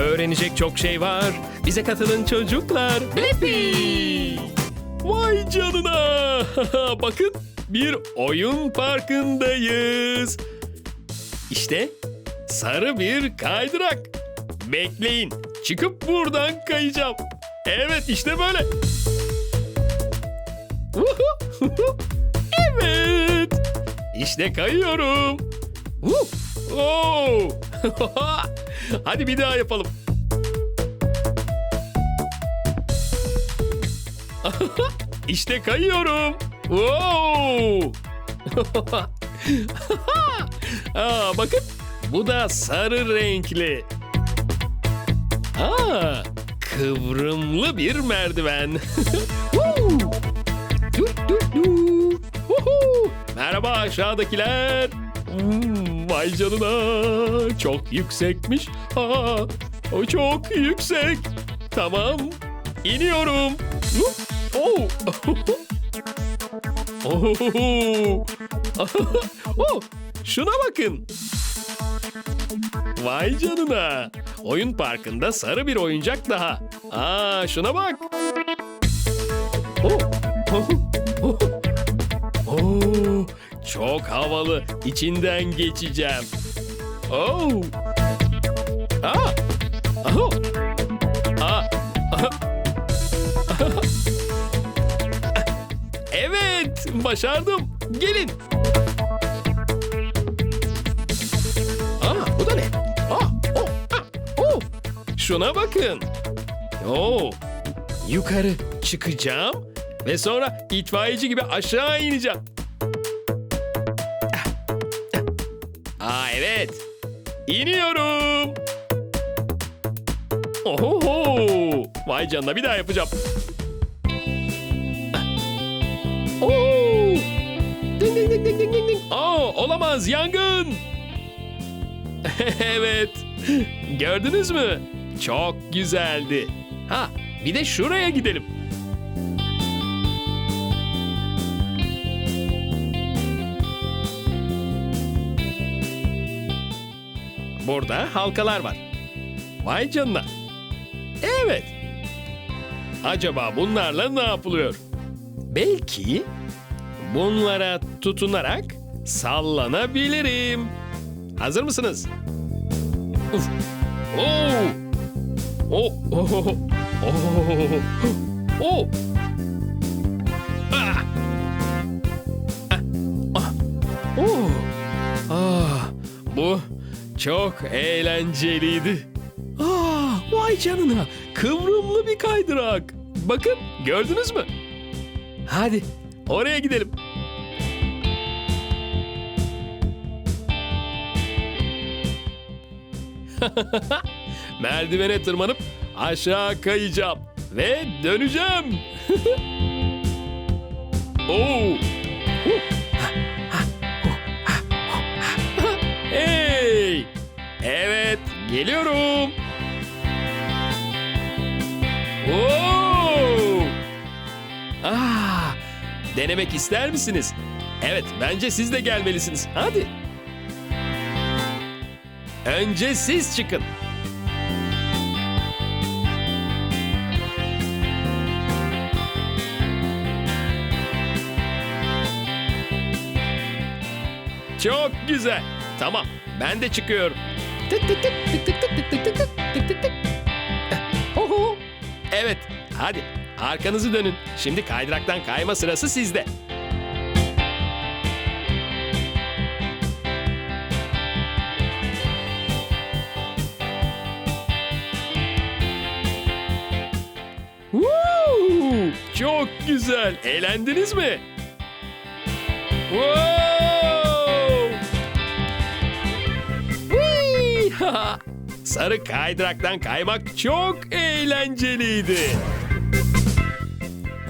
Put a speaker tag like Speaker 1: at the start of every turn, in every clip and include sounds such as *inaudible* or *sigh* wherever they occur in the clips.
Speaker 1: Öğrenecek çok şey var. Bize katılın çocuklar. Blippi! Vay canına! *laughs* Bakın bir oyun parkındayız. İşte sarı bir kaydırak. Bekleyin. Çıkıp buradan kayacağım. Evet işte böyle. evet. İşte kayıyorum. Woo! *laughs* Hadi bir daha yapalım. *laughs* işte kayıyorum. Wow! *laughs* Aa, bakın bu da sarı renkli. Aa, kıvrımlı bir merdiven. *laughs* Merhaba aşağıdakiler. Hmm, vay canına. Çok yüksekmiş. Aa, o çok yüksek. Tamam. İniyorum. Oh. *laughs* Oh. *laughs* oh. Şuna bakın. Vay canına. Oyun parkında sarı bir oyuncak daha. Aa şuna bak. Oh. *laughs* Oh. Oh. Çok havalı. İçinden geçeceğim. Oh. Aa. Aho. Aa. Aha. *laughs* Evet, başardım. Gelin. Aa, bu da ne? Aa, oh, ah, oh. Şuna bakın. Oo. Yukarı çıkacağım ve sonra itfaiyeci gibi aşağı ineceğim. Oho! Vay canına bir daha yapacağım. Oo! Ding ding ding ding ding ding ding. Olamaz yangın. *laughs* evet. Gördünüz mü? Çok güzeldi. Ha, bir de şuraya gidelim. Burada halkalar var. Vay canına. Acaba bunlarla ne yapılıyor? Belki bunlara tutunarak sallanabilirim. Hazır mısınız? Uf. Oo. Oh. Oh. Oh. Oh. Oh. Ah. Ah. Ah. Oh. Ah. Bu çok eğlenceliydi. Ah, vay canına. Kıvrımlı bir kaydırak. Bakın, gördünüz mü? Hadi, oraya gidelim. *laughs* Merdivene tırmanıp aşağı kayacağım ve döneceğim. *laughs* Oo. *laughs* Hey! Evet, geliyorum. Oo! Denemek ister misiniz? Evet, bence siz de gelmelisiniz. Hadi. Önce siz çıkın. Çok güzel. Tamam, ben de çıkıyorum. Tık tık tık tık tık tık tık tık tık tık tık tık. Oho. Evet, hadi arkanızı dönün. Şimdi kaydıraktan kayma sırası sizde. Woo! Çok güzel. Eğlendiniz mi? Wow! Whee! *laughs* Sarı kaydıraktan kaymak çok eğlenceliydi.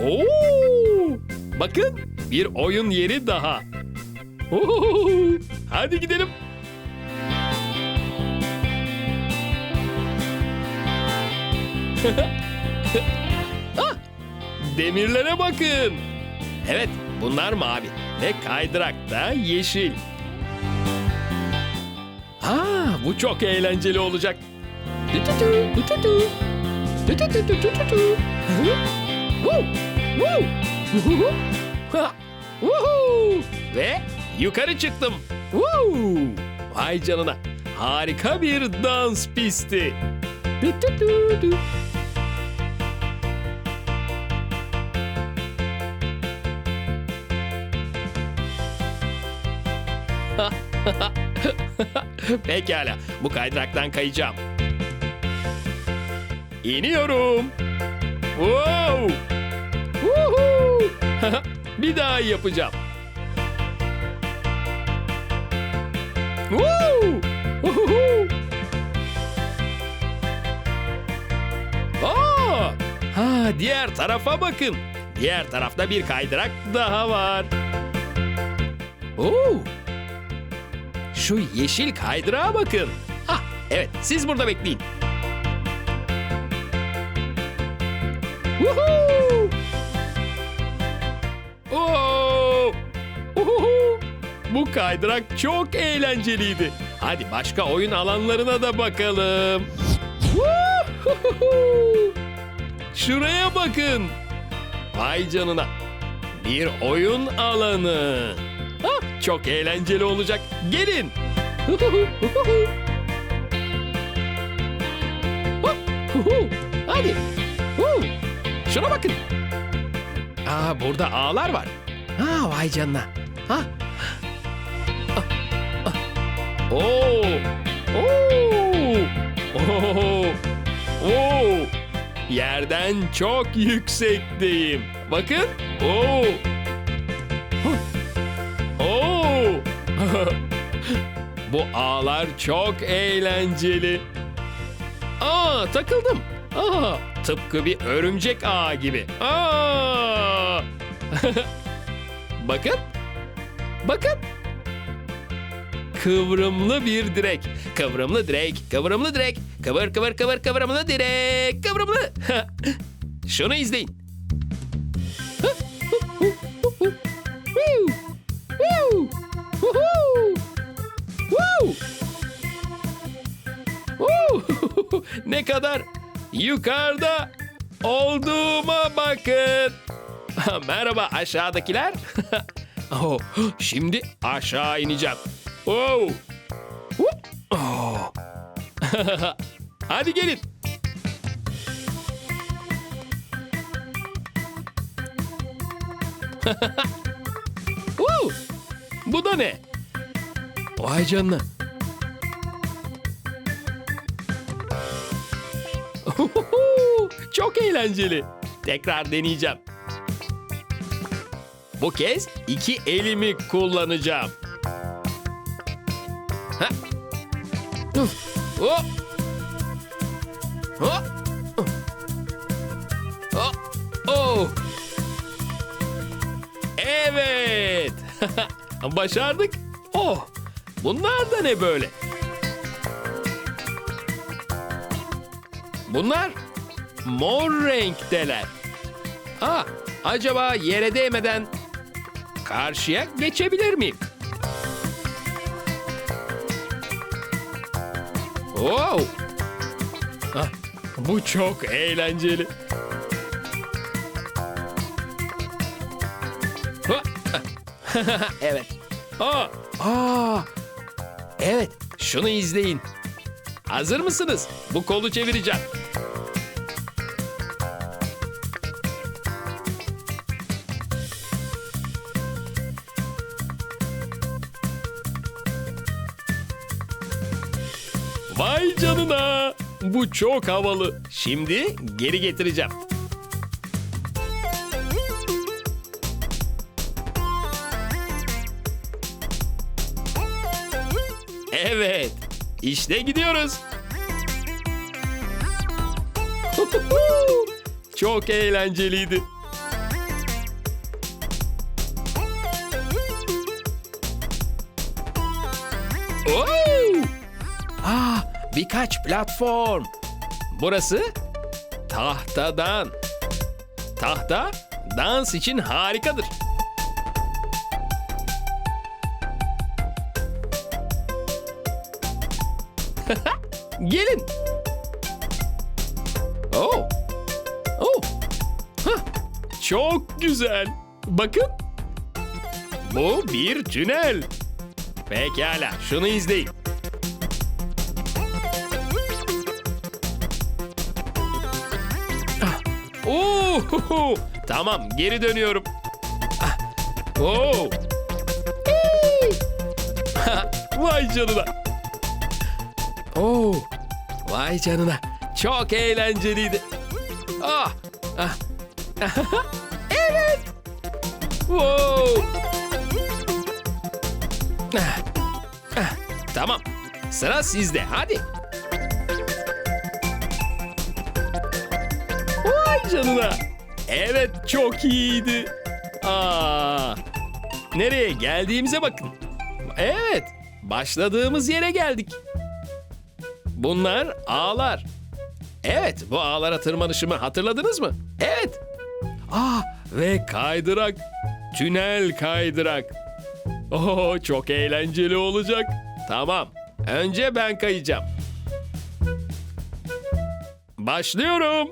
Speaker 1: Oo! Bakın bir oyun yeri daha. Oo! Hadi gidelim. *laughs* ah! Demirlere bakın. Evet, bunlar mavi ve kaydırak da yeşil. Aa, bu çok eğlenceli olacak. Tü tü tü, tü tü tü. Tü tü tü tü tü tü tü. Woo, *laughs* Ve yukarı çıktım. Vay canına. Harika bir dans pisti. *laughs* Pekala, bu kaydıraktan kayacağım. İniyorum. Wow! *laughs* Bir daha yapacağım. Woo! Woohoo! Aa! Ha, diğer tarafa bakın. Diğer tarafta bir kaydırak daha var. Oo! Şu yeşil kaydırağa bakın. Ah, evet, siz burada bekleyin. Woohoo! Bu kaydırak çok eğlenceliydi. Hadi başka oyun alanlarına da bakalım. Şuraya bakın. Vay canına. Bir oyun alanı. Ah, çok eğlenceli olacak. Gelin. Hadi. Şuna bakın. Aa burada ağlar var. Ha vay canına. Ha. Oo. Oo. Oo. Oo. Yerden çok yüksekteyim. Bakın. Oo. Oo. *laughs* Bu ağlar çok eğlenceli. Aa takıldım. Aa tıpkı bir örümcek ağı gibi. Aa. *laughs* Bakın. Bakın. Kıvrımlı bir direk. Kıvrımlı direk. Kıvrımlı direk. Kıvır kıvır kıvır kıvrımlı direk. Kıvrımlı. *laughs* Şunu izleyin. *laughs* Ne kadar yukarıda olduğuma bakın. *laughs* Merhaba aşağıdakiler. oh, şimdi aşağı ineceğim. Oh. Whoop. Oh. *laughs* Hadi gelin. *laughs* Woo! Bu da ne? Vay canına. *laughs* Çok eğlenceli. Tekrar deneyeceğim. Bu kez iki elimi kullanacağım. Ha. Oh. Evet. *laughs* Başardık. Oh. Bunlar da ne böyle? Bunlar mor renkteler. Aa, acaba yere değmeden karşıya geçebilir miyim? Wow! Ah, bu çok eğlenceli. *laughs* Ah. evet. Aa, aa. Evet, şunu izleyin. Hazır mısınız? Bu kolu çevireceğim. Bu çok havalı. Şimdi geri getireceğim. Evet. İşte gidiyoruz. *laughs* Çok eğlenceliydi. Birkaç platform. Burası tahtadan. Tahta dans için harikadır. *laughs* Gelin. Oh. Oh. Hah. Çok güzel. Bakın. Bu bir tünel. Pekala, şunu izleyin. Oo, tamam, geri dönüyorum. Ah. Oo. Ha, *laughs* Vay canına. Oo. Vay canına. Çok eğlenceliydi. Ah. Ah. *laughs* evet. Wow. Ah. Ah. Tamam. Sıra sizde. Hadi. Vay canına. Evet çok iyiydi. Aa. Nereye geldiğimize bakın. Evet. Başladığımız yere geldik. Bunlar ağlar. Evet, bu ağlara tırmanışımı hatırladınız mı? Evet. Ah, ve kaydırak. Tünel kaydırak. Oo, çok eğlenceli olacak. Tamam. Önce ben kayacağım. Başlıyorum.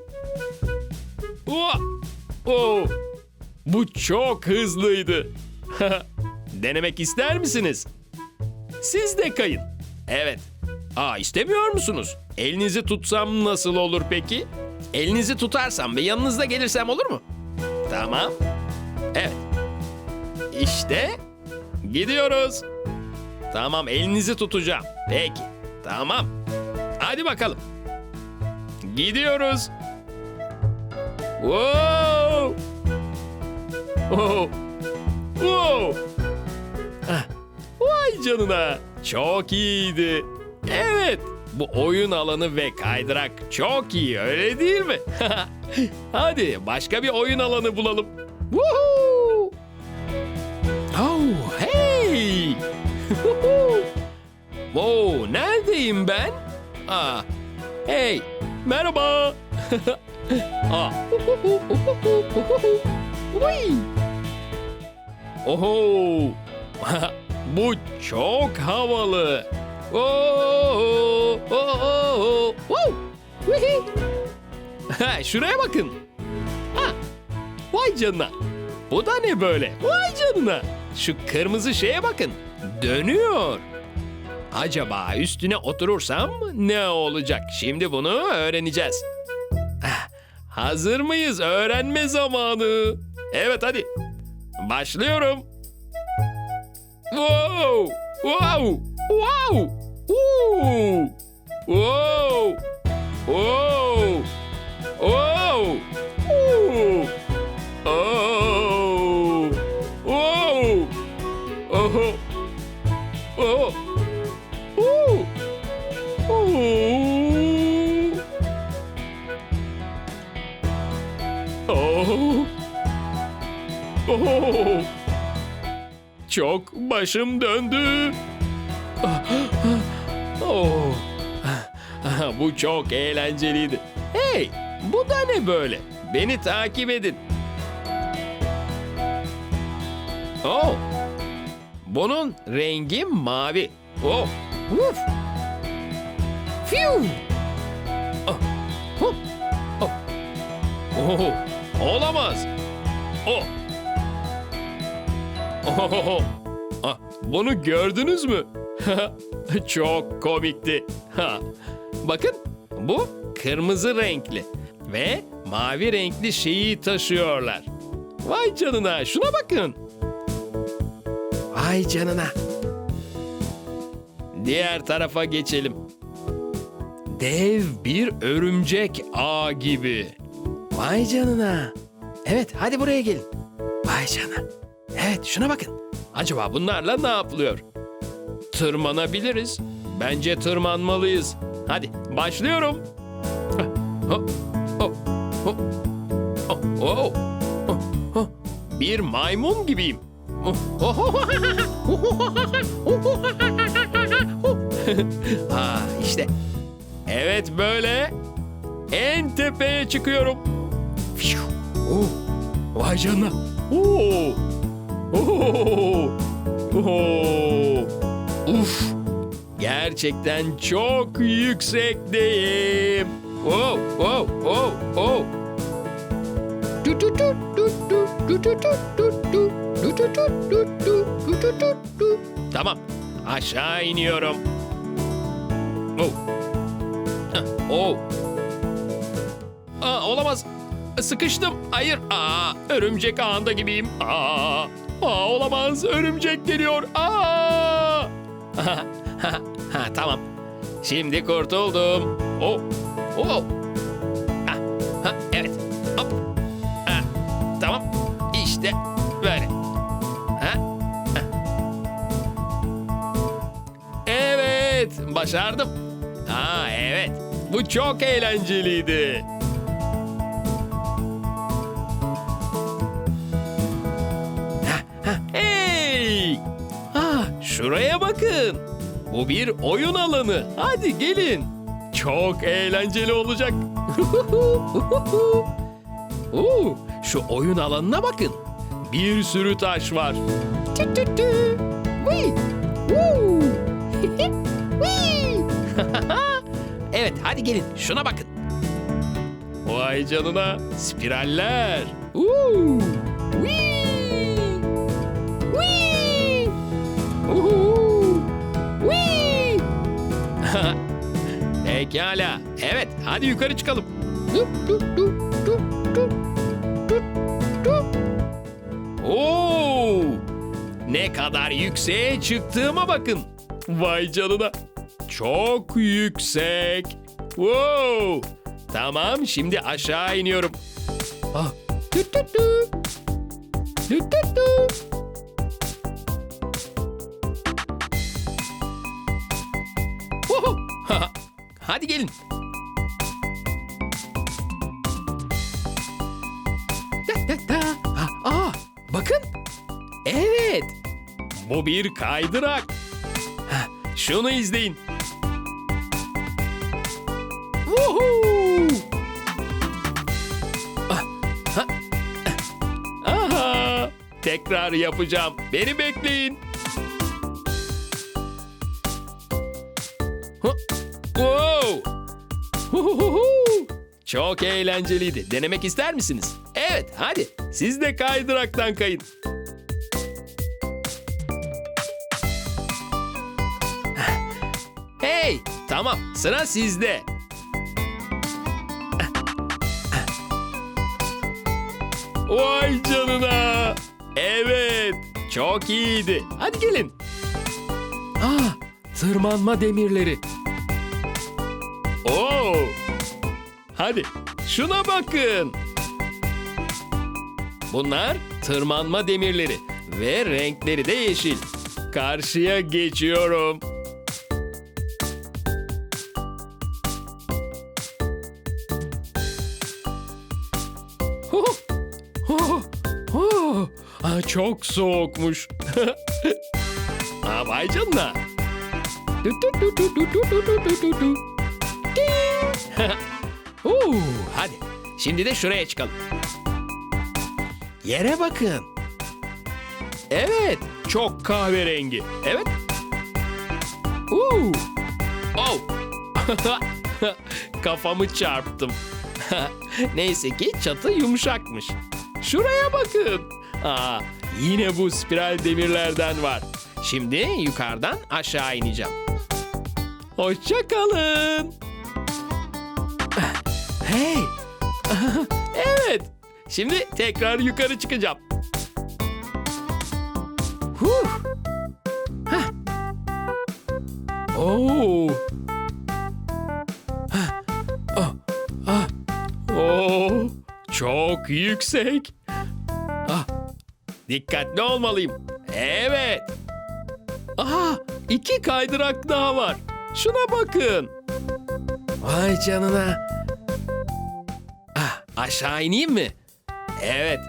Speaker 1: Oh, oh. Bu çok hızlıydı. *laughs* Denemek ister misiniz? Siz de kayın. Evet. Aa istemiyor musunuz? Elinizi tutsam nasıl olur peki? Elinizi tutarsam ve yanınızda gelirsem olur mu? Tamam. Evet. İşte gidiyoruz. Tamam elinizi tutacağım. Peki. Tamam. Hadi bakalım. Gidiyoruz. Wow! Wow! Wow! Ah, Vay canına. Çok iyiydi. Evet. Bu oyun alanı ve kaydırak çok iyi öyle değil mi? *laughs* Hadi başka bir oyun alanı bulalım. Woohoo! Oh hey! *laughs* wow neredeyim ben? Aa, hey merhaba. *laughs* Aa. Vay! Oho! *laughs* Bu çok havalı. Oo, oo, Şuraya bakın. Ha, vay canına. Bu da ne böyle? Vay canına. Şu kırmızı şeye bakın. Dönüyor. Acaba üstüne oturursam ne olacak? Şimdi bunu öğreneceğiz. Hazır mıyız? Öğrenme zamanı. Evet hadi. Başlıyorum. Wow! Wow! Wow! Woo! Wow! Wow! Wow! Woo! Uh-huh. Uh-huh. Oh! Wow! Oh! Oh! Woo! Ooh! Oh! Çok başım döndü. Oh. Bu çok eğlenceliydi. Hey, bu da ne böyle? Beni takip edin. Oh. Bunun rengi mavi. Oh. Uf. Fiu. Oh. Oh. Oh. Olamaz. Oh. Oh. Ah, bunu gördünüz mü? *laughs* Çok komikti. Ha. Bakın bu kırmızı renkli ve mavi renkli şeyi taşıyorlar. Vay canına şuna bakın. Vay canına. Diğer tarafa geçelim. Dev bir örümcek ağ gibi. Vay canına. Evet hadi buraya gelin. Vay canına. Evet şuna bakın. Acaba bunlarla ne yapılıyor? Tırmanabiliriz. Bence tırmanmalıyız. Hadi başlıyorum. Oh, oh. Bir maymun gibiyim. *laughs* ha işte. Evet böyle. En tepeye çıkıyorum. Vay canına. Oo. Oo. Oo. Uf. Gerçekten çok yüksekteyim. Oh, oh, oh, Tamam. Aşağı iniyorum. Oh. Oh. Aa, olamaz. Sıkıştım. Hayır. Aa, örümcek ağında gibiyim. Aa, aa, olamaz. Örümcek geliyor. Aa. *laughs* ha, tamam. Şimdi kurtuldum. Oh. Oh. Ha, ha, evet. Hop. Ha, tamam. İşte böyle. Ha? Ha. Evet, başardım. Ha, evet. Bu çok eğlenceliydi. Şuraya bakın. Bu bir oyun alanı. Hadi gelin. Çok eğlenceli olacak. *laughs* Oo, şu oyun alanına bakın. Bir sürü taş var. Tü tü tü. Vıy. Woo. Vıy. *laughs* evet hadi gelin şuna bakın. Vay canına spiraller. Oo. Vıy. *laughs* Pekala. Evet hadi yukarı çıkalım. Oo! Ne kadar yükseğe çıktığıma bakın. Vay canına. Çok yüksek. Wow! Tamam, şimdi aşağı iniyorum. Ah. Hadi gelin. Da, da, da. Aa, bakın. Evet. Bu bir kaydırak. Şunu izleyin. Ah. Aha! Tekrar yapacağım. Beni bekleyin. Çok eğlenceliydi. Denemek ister misiniz? Evet, hadi. Siz de kaydıraktan kayın. Hey, tamam. Sıra sizde. Vay canına. Evet, çok iyiydi. Hadi gelin. Ah, tırmanma demirleri. Oo! Hadi şuna bakın. Bunlar tırmanma demirleri ve renkleri de yeşil. Karşıya geçiyorum. Hu, hu, hu. Aa, çok soğukmuş. Aa, vay canına. Oo, hadi. Şimdi de şuraya çıkalım. Yere bakın. Evet, çok kahverengi. Evet. Oo. Oh. *laughs* Kafamı çarptım. *laughs* Neyse ki çatı yumuşakmış. Şuraya bakın. Aa, yine bu spiral demirlerden var. Şimdi yukarıdan aşağı ineceğim. Hoşça kalın. Hey! *laughs* evet. Şimdi tekrar yukarı çıkacağım. Huh. Hah. Oo. Hah. Ah. Ah. Oo. Çok yüksek. Ah. Dikkatli olmalıyım. Evet. Aha, iki kaydırak daha var. Şuna bakın. Vay canına. Aşağı ineyim mi? Evet.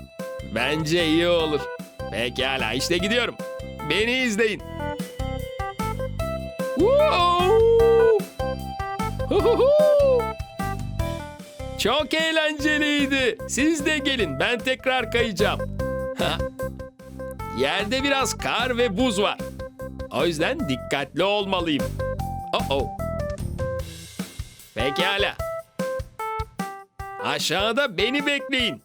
Speaker 1: Bence iyi olur. Pekala işte gidiyorum. Beni izleyin. *laughs* Çok eğlenceliydi. Siz de gelin. Ben tekrar kayacağım. *laughs* Yerde biraz kar ve buz var. O yüzden dikkatli olmalıyım. Oh oh. Pekala. Aşağıda beni bekleyin.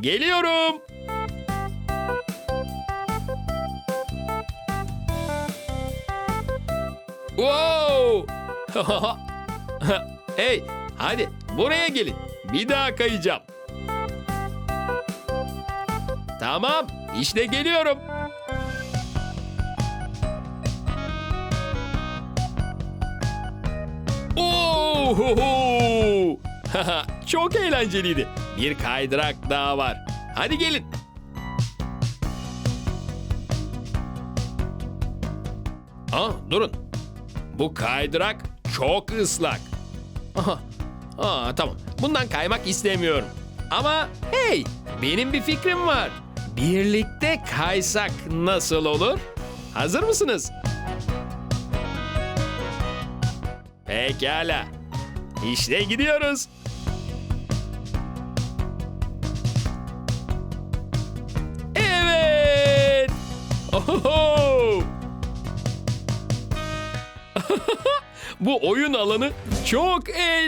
Speaker 1: Geliyorum. Wow! *laughs* hey, hadi buraya gelin. Bir daha kayacağım. Tamam, işte geliyorum. Oo! *laughs* Çok eğlenceliydi. Bir kaydırak daha var. Hadi gelin. Aa, durun. Bu kaydırak çok ıslak. Aha. Aa, tamam. Bundan kaymak istemiyorum. Ama hey, benim bir fikrim var. Birlikte kaysak nasıl olur? Hazır mısınız? Pekala. İşte gidiyoruz. Evet. Ohoho. *laughs* Bu oyun alanı çok eğlenceli.